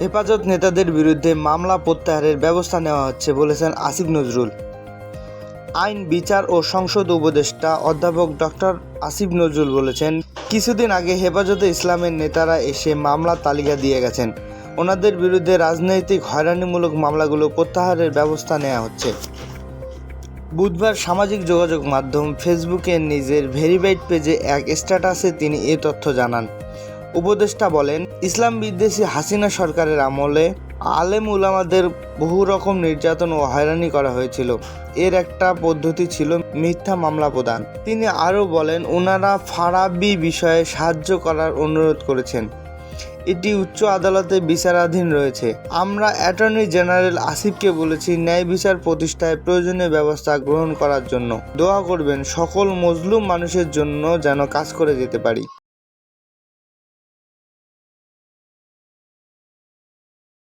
হেফাজত নেতাদের বিরুদ্ধে মামলা প্রত্যাহারের ব্যবস্থা নেওয়া হচ্ছে বলেছেন আসিফ নজরুল। আইন, বিচার ও সংসদ উপদেষ্টা অধ্যাপক ডক্টর আসিফ নজরুল বলেছেন, কিছুদিন আগে হেফাজতে ইসলামের নেতারা এসে মামলার তালিকা দিয়ে গেছেন। ওনাদের বিরুদ্ধে রাজনৈতিক হয়রানিমূলক মামলাগুলো প্রত্যাহারের ব্যবস্থা নেওয়া হচ্ছে। বুধবার সামাজিক যোগাযোগ মাধ্যম ফেসবুকে নিজের ভেরিফাইড পেজে এক স্ট্যাটাসে তিনি এ তথ্য জানান। উপদেষ্টা বলেন, ইসলাম বিদ্বেষী হাসিনা সরকারের আমলে আলেম উলামাদের বহু রকম নির্যাতন ও হয়রানি করা হয়েছিল। এর একটা পদ্ধতি ছিল মিথ্যা মামলা প্রদান। তিনি আরও বলেন ওনারা ফারাবি বিষয়ে সাহায্য করার অনুরোধ করেছেন। এটি উচ্চ আদালতে বিচারাধীন রয়েছে। আমরা অ্যাটর্নি জেনারেল আসিফকে বলেছি, ন্যায় বিচার প্রতিষ্ঠায় প্রয়োজনীয় ব্যবস্থা গ্রহণ করার জন্য। দোয়া করবেন, সকল মজলুম মানুষের জন্য যেন কাজ করে যেতে পারি।